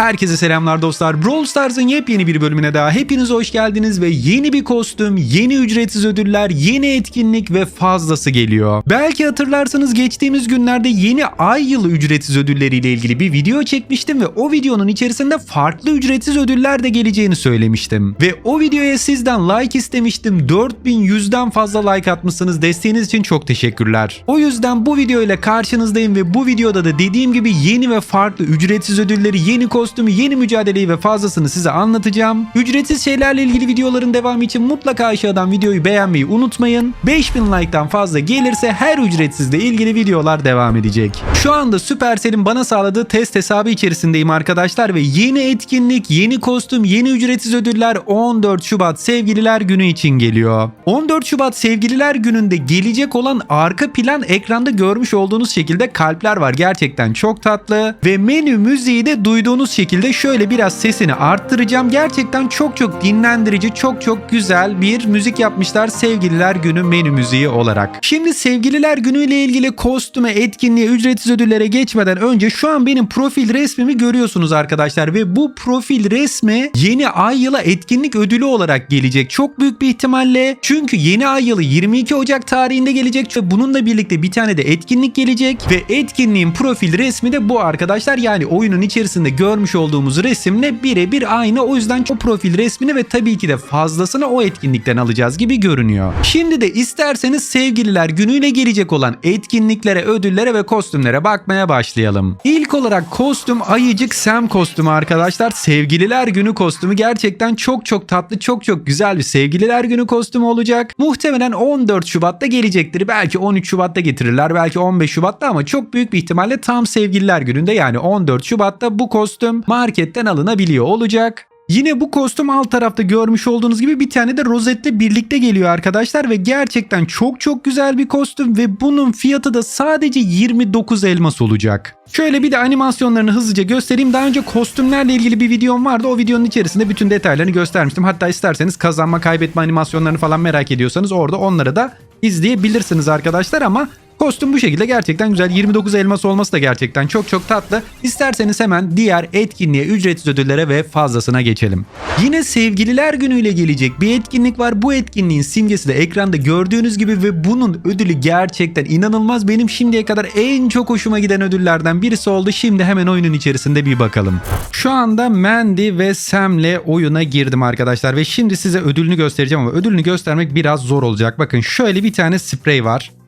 Herkese selamlar dostlar. Brawl Stars'ın yepyeni bir bölümüne daha hepiniz hoş geldiniz ve yeni bir kostüm, yeni ücretsiz ödüller, yeni etkinlik ve fazlası geliyor. Belki hatırlarsanız geçtiğimiz günlerde yeni ay yılı ücretsiz ödülleriyle ilgili bir video çekmiştim ve o videonun içerisinde farklı ücretsiz ödüller de geleceğini söylemiştim. Ve o videoya sizden like istemiştim. 4100'den fazla like atmışsınız. Desteğiniz için çok teşekkürler. O yüzden bu video ile karşınızdayım ve bu videoda da dediğim gibi yeni ve farklı ücretsiz ödülleri, yeni kostümü, yeni mücadeleyi ve fazlasını size anlatacağım. Ücretsiz şeylerle ilgili videoların devamı için mutlaka aşağıdan videoyu beğenmeyi unutmayın. 5000 like'tan fazla gelirse her ücretsizle ilgili videolar devam edecek. Şu anda Supercell'in bana sağladığı test hesabı içerisindeyim arkadaşlar ve yeni etkinlik, yeni kostüm, yeni ücretsiz ödüller 14 Şubat Sevgililer Günü için geliyor. 14 Şubat Sevgililer Günü'nde gelecek olan arka plan ekranda görmüş olduğunuz şekilde kalpler var. Gerçekten çok tatlı ve menü müziği de duyduğunuz şekilde şöyle biraz sesini arttıracağım. Gerçekten çok çok dinlendirici, çok çok güzel bir müzik yapmışlar Sevgililer Günü menü müziği olarak. Şimdi Sevgililer Günü ile ilgili kostüme, etkinliğe, ücretsiz ödüllere geçmeden önce şu an benim profil resmimi görüyorsunuz arkadaşlar ve bu profil resmi yeni ay yıla etkinlik ödülü olarak gelecek. Çok büyük bir ihtimalle çünkü yeni ay yılı 22 Ocak tarihinde gelecek ve bununla birlikte bir tane de etkinlik gelecek ve etkinliğin profil resmi de bu arkadaşlar. Yani oyunun içerisinde görmüş olduğumuz resimle birebir aynı. O yüzden o profil resmini ve tabii ki de fazlasını o etkinlikten alacağız gibi görünüyor. Şimdi de isterseniz sevgililer günüyle gelecek olan etkinliklere, ödüllere ve kostümlere bakmaya başlayalım. İlk olarak kostüm Ayıcık Sam kostümü arkadaşlar. Sevgililer günü kostümü gerçekten çok çok tatlı, çok çok güzel bir sevgililer günü kostümü olacak. Muhtemelen 14 Şubat'ta gelecektir. Belki 13 Şubat'ta getirirler, belki 15 Şubat'ta ama çok büyük bir ihtimalle tam sevgililer gününde yani 14 Şubat'ta bu kostüm marketten alınabiliyor olacak. Yine bu kostüm alt tarafta görmüş olduğunuz gibi bir tane de rozetle birlikte geliyor arkadaşlar ve gerçekten çok çok güzel bir kostüm ve bunun fiyatı da sadece 29 elmas olacak. Şöyle bir de animasyonlarını hızlıca göstereyim. Daha önce kostümlerle ilgili bir videom vardı. O videonun içerisinde bütün detaylarını göstermiştim. Hatta isterseniz kazanma kaybetme animasyonlarını falan merak ediyorsanız orada onları da izleyebilirsiniz arkadaşlar ama Kostüm bu şekilde gerçekten güzel. 29 elmas olması da gerçekten çok çok tatlı. İsterseniz hemen diğer etkinliğe, ücretsiz ödüllere ve fazlasına geçelim. Yine sevgililer günüyle gelecek bir etkinlik var. Bu etkinliğin simgesi de ekranda gördüğünüz gibi ve bunun ödülü gerçekten inanılmaz. Benim şimdiye kadar en çok hoşuma giden ödüllerden birisi oldu. Şimdi hemen oyunun içerisinde bir bakalım. Şu anda Mandy ve Sam'le oyuna girdim arkadaşlar ve şimdi size ödülünü göstereceğim ama ödülünü göstermek biraz zor olacak. Bakın şöyle bir tane sprey var.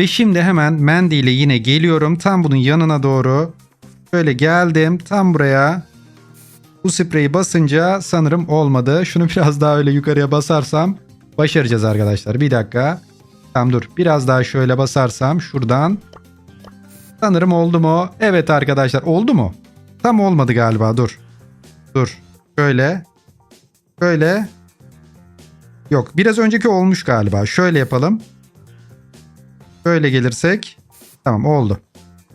Ve şimdi hemen Mandy ile yine geliyorum. Tam bunun yanına doğru. Böyle geldim. Tam buraya. Bu spreyi basınca sanırım olmadı. Şunu biraz daha öyle yukarıya basarsam başaracağız arkadaşlar. Bir dakika. Tamam dur. Biraz daha şöyle basarsam şuradan. Sanırım oldu mu? Evet arkadaşlar oldu mu? Tam olmadı galiba dur. Dur. Şöyle. Şöyle. Yok biraz önceki olmuş galiba. Şöyle yapalım. Böyle gelirsek. Tamam oldu.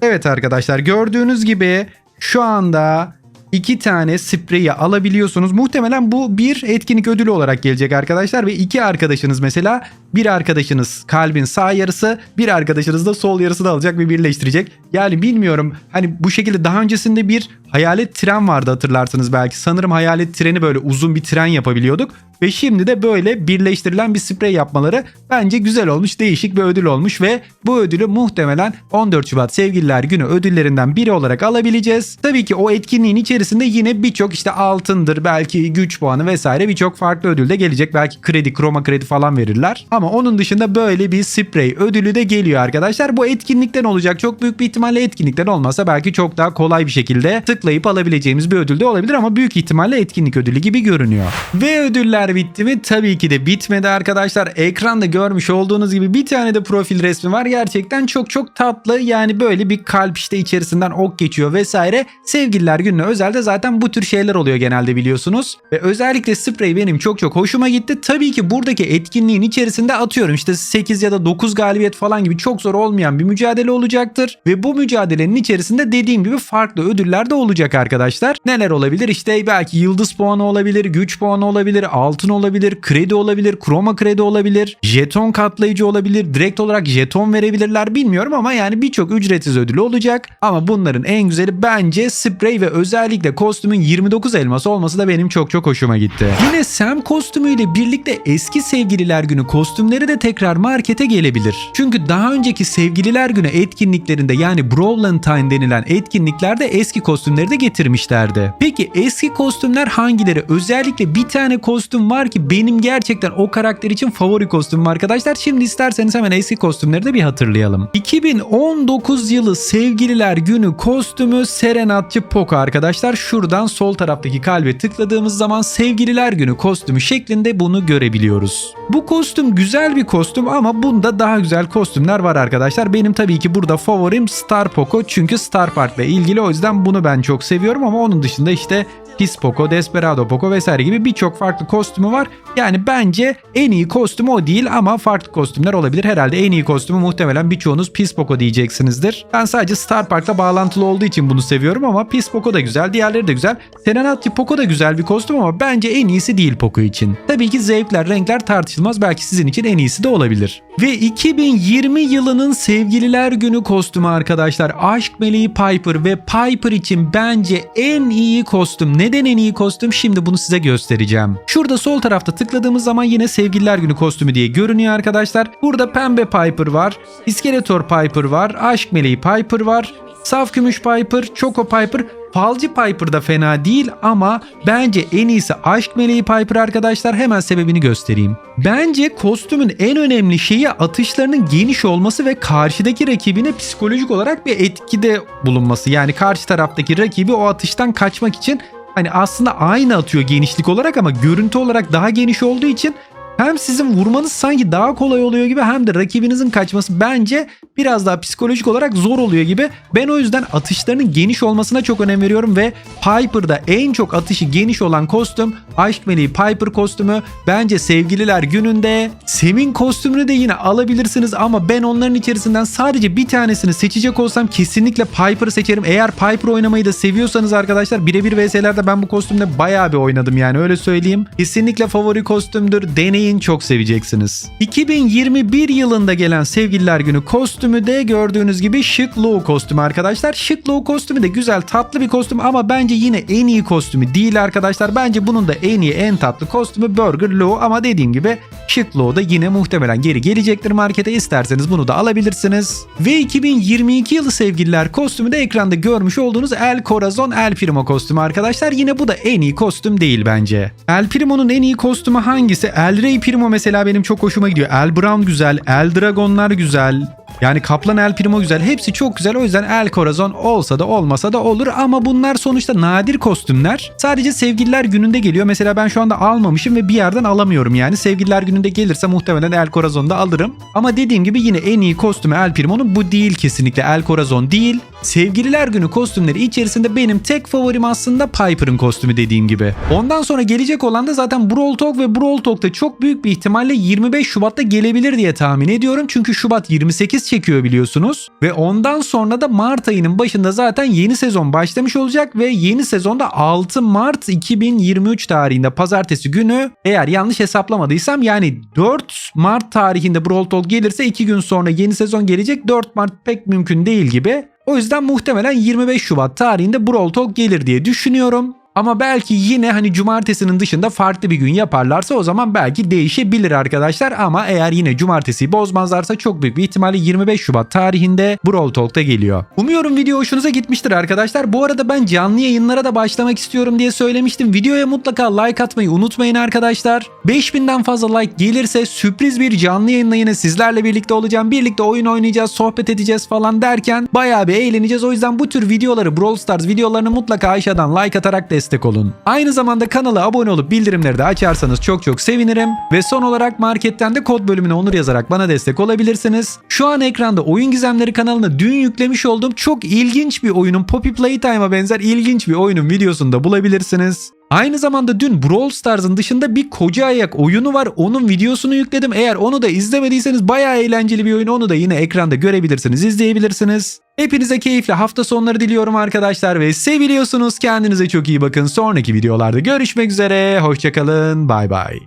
Evet arkadaşlar gördüğünüz gibi şu anda iki tane spreyi alabiliyorsunuz. Muhtemelen bu bir etkinlik ödülü olarak gelecek arkadaşlar ve iki arkadaşınız mesela bir arkadaşınız kalbin sağ yarısı bir arkadaşınız da sol yarısını alacak ve birleştirecek. Yani bilmiyorum hani bu şekilde daha öncesinde bir hayalet tren vardı hatırlarsınız belki. Sanırım hayalet treni böyle uzun bir tren yapabiliyorduk. Ve şimdi de böyle birleştirilen bir sprey yapmaları bence güzel olmuş, değişik bir ödül olmuş ve bu ödülü muhtemelen 14 Şubat Sevgililer Günü ödüllerinden biri olarak alabileceğiz. Tabii ki o etkinliğin içerisinde yine birçok işte altındır, belki güç puanı vesaire birçok farklı ödül de gelecek. Belki kredi, kroma kredi falan verirler. Ama onun dışında böyle bir sprey ödülü de geliyor arkadaşlar. Bu etkinlikten olacak. Çok büyük bir ihtimalle etkinlikten olmasa belki çok daha kolay bir şekilde tıklayıp alabileceğimiz bir ödül de olabilir ama büyük ihtimalle etkinlik ödülü gibi görünüyor. Ve ödüller bitti mi? Tabii ki de bitmedi arkadaşlar. Ekranda görmüş olduğunuz gibi bir tane de profil resmi var. Gerçekten çok çok tatlı. Yani böyle bir kalp işte içerisinden ok geçiyor vesaire. Sevgililer gününe özelde zaten bu tür şeyler oluyor genelde biliyorsunuz. Ve özellikle sprey benim çok çok hoşuma gitti. Tabii ki buradaki etkinliğin içerisinde atıyorum işte 8 ya da 9 galibiyet falan gibi çok zor olmayan bir mücadele olacaktır. Ve bu mücadelenin içerisinde dediğim gibi farklı ödüller de olacak olacak arkadaşlar. Neler olabilir? İşte belki yıldız puanı olabilir, güç puanı olabilir, altın olabilir, kredi olabilir, kroma kredi olabilir, jeton katlayıcı olabilir, direkt olarak jeton verebilirler bilmiyorum ama yani birçok ücretsiz ödülü olacak. Ama bunların en güzeli bence sprey ve özellikle kostümün 29 elması olması da benim çok çok hoşuma gitti. Yine Sam kostümüyle birlikte eski sevgililer günü kostümleri de tekrar markete gelebilir. Çünkü daha önceki sevgililer günü etkinliklerinde yani Brawlentine denilen etkinliklerde eski kostümleri de getirmişlerdi. Peki eski kostümler hangileri? Özellikle bir tane kostüm var ki benim gerçekten o karakter için favori kostümüm arkadaşlar. Şimdi isterseniz hemen eski kostümleri de bir hatırlayalım. 2019 yılı sevgililer günü kostümü Serenatçı Poco arkadaşlar. Şuradan sol taraftaki kalbe tıkladığımız zaman sevgililer günü kostümü şeklinde bunu görebiliyoruz. Bu kostüm güzel bir kostüm ama bunda daha güzel kostümler var arkadaşlar. Benim tabii ki burada favorim Star Poco çünkü Star Park ile ilgili o yüzden bunu ben çok seviyorum ama onun dışında işte Pis Poco, Desperado Poco vesaire gibi birçok farklı kostümü var. Yani bence en iyi kostüm o değil ama farklı kostümler olabilir. Herhalde en iyi kostümü muhtemelen birçoğunuz Pis Poco diyeceksinizdir. Ben sadece Star Park'la bağlantılı olduğu için bunu seviyorum ama Pis Poco da güzel, diğerleri de güzel. Serenati Poco da güzel bir kostüm ama bence en iyisi değil Poco için. Tabii ki zevkler, renkler tartışılmaz. Belki sizin için en iyisi de olabilir. Ve 2020 yılının Sevgililer Günü kostümü arkadaşlar. Aşk Meleği Piper ve Piper için bence en iyi kostüm. Neden en iyi kostüm? Şimdi bunu size göstereceğim. Şurada sol tarafta tıkladığımız zaman yine Sevgililer Günü kostümü diye görünüyor arkadaşlar. Burada Pembe Piper var. İskeletor Piper var. Aşk Meleği Piper var. Saf Gümüş Piper, Choco Piper, Falcı Piper da fena değil ama bence en iyisi Aşk Meleği Piper arkadaşlar hemen sebebini göstereyim. Bence kostümün en önemli şeyi atışlarının geniş olması ve karşıdaki rakibine psikolojik olarak bir etkide bulunması. Yani karşı taraftaki rakibi o atıştan kaçmak için hani aslında aynı atıyor genişlik olarak ama görüntü olarak daha geniş olduğu için hem sizin vurmanız sanki daha kolay oluyor gibi hem de rakibinizin kaçması bence biraz daha psikolojik olarak zor oluyor gibi. Ben o yüzden atışlarının geniş olmasına çok önem veriyorum ve Piper'da en çok atışı geniş olan kostüm Aşk Meleği Piper kostümü. Bence sevgililer gününde Sem'in kostümünü de yine alabilirsiniz ama ben onların içerisinden sadece bir tanesini seçecek olsam kesinlikle Piper'ı seçerim. Eğer Piper oynamayı da seviyorsanız arkadaşlar birebir VS'lerde ben bu kostümde bayağı bir oynadım yani öyle söyleyeyim. Kesinlikle favori kostümdür. Deneyin çok seveceksiniz. 2021 yılında gelen Sevgililer Günü kostümü de gördüğünüz gibi şık Lou kostümü arkadaşlar. Şık Lou kostümü de güzel tatlı bir kostüm ama bence yine en iyi kostümü değil arkadaşlar. Bence bunun da en iyi en tatlı kostümü Burger Lou ama dediğim gibi şık Lou da yine muhtemelen geri gelecektir markete. İsterseniz bunu da alabilirsiniz. Ve 2022 yılı Sevgililer kostümü de ekranda görmüş olduğunuz El Corazon El Primo kostümü arkadaşlar. Yine bu da en iyi kostüm değil bence. El Primo'nun en iyi kostümü hangisi? El Rey Primo mesela benim çok hoşuma gidiyor. El Brown güzel, El Dragonlar güzel. Yani Kaplan El Primo güzel. Hepsi çok güzel. O yüzden El Corazon olsa da olmasa da olur. Ama bunlar sonuçta nadir kostümler. Sadece sevgililer gününde geliyor. Mesela ben şu anda almamışım ve bir yerden alamıyorum yani. Sevgililer gününde gelirse muhtemelen El Corazon'u da alırım. Ama dediğim gibi yine en iyi kostümü El Primo'nun bu değil kesinlikle. El Corazon değil. Sevgililer günü kostümleri içerisinde benim tek favorim aslında Piper'ın kostümü dediğim gibi. Ondan sonra gelecek olan da zaten Brawl Talk ve Brawl Talk'ta çok büyük bir ihtimalle 25 Şubat'ta gelebilir diye tahmin ediyorum. Çünkü Şubat 28 çekiyor biliyorsunuz. Ve ondan sonra da Mart ayının başında zaten yeni sezon başlamış olacak ve yeni sezonda 6 Mart 2023 tarihinde pazartesi günü eğer yanlış hesaplamadıysam yani 4 Mart tarihinde Brawl Talk gelirse 2 gün sonra yeni sezon gelecek. 4 Mart pek mümkün değil gibi. O yüzden muhtemelen 25 Şubat tarihinde Brawl Talk gelir diye düşünüyorum. Ama belki yine hani cumartesinin dışında farklı bir gün yaparlarsa o zaman belki değişebilir arkadaşlar. Ama eğer yine cumartesiyi bozmazlarsa çok büyük bir ihtimalle 25 Şubat tarihinde Brawl Talk'ta geliyor. Umuyorum video hoşunuza gitmiştir arkadaşlar. Bu arada ben canlı yayınlara da başlamak istiyorum diye söylemiştim. Videoya mutlaka like atmayı unutmayın arkadaşlar. 5000'den fazla like gelirse sürpriz bir canlı yayınla yine sizlerle birlikte olacağım. Birlikte oyun oynayacağız, sohbet edeceğiz falan derken bayağı bir eğleneceğiz. O yüzden bu tür videoları Brawl Stars videolarını mutlaka aşağıdan like atarak destek destek olun. Aynı zamanda kanala abone olup bildirimleri de açarsanız çok çok sevinirim. Ve son olarak marketten de kod bölümüne onur yazarak bana destek olabilirsiniz. Şu an ekranda Oyun Gizemleri kanalına dün yüklemiş olduğum çok ilginç bir oyunun Poppy Playtime'a benzer ilginç bir oyunun videosunu da bulabilirsiniz. Aynı zamanda dün Brawl Stars'ın dışında bir koca ayak oyunu var. Onun videosunu yükledim. Eğer onu da izlemediyseniz bayağı eğlenceli bir oyun. Onu da yine ekranda görebilirsiniz, izleyebilirsiniz. Hepinize keyifli hafta sonları diliyorum arkadaşlar ve seviliyorsunuz. Kendinize çok iyi bakın. Sonraki videolarda görüşmek üzere. Hoşçakalın. Bay bay.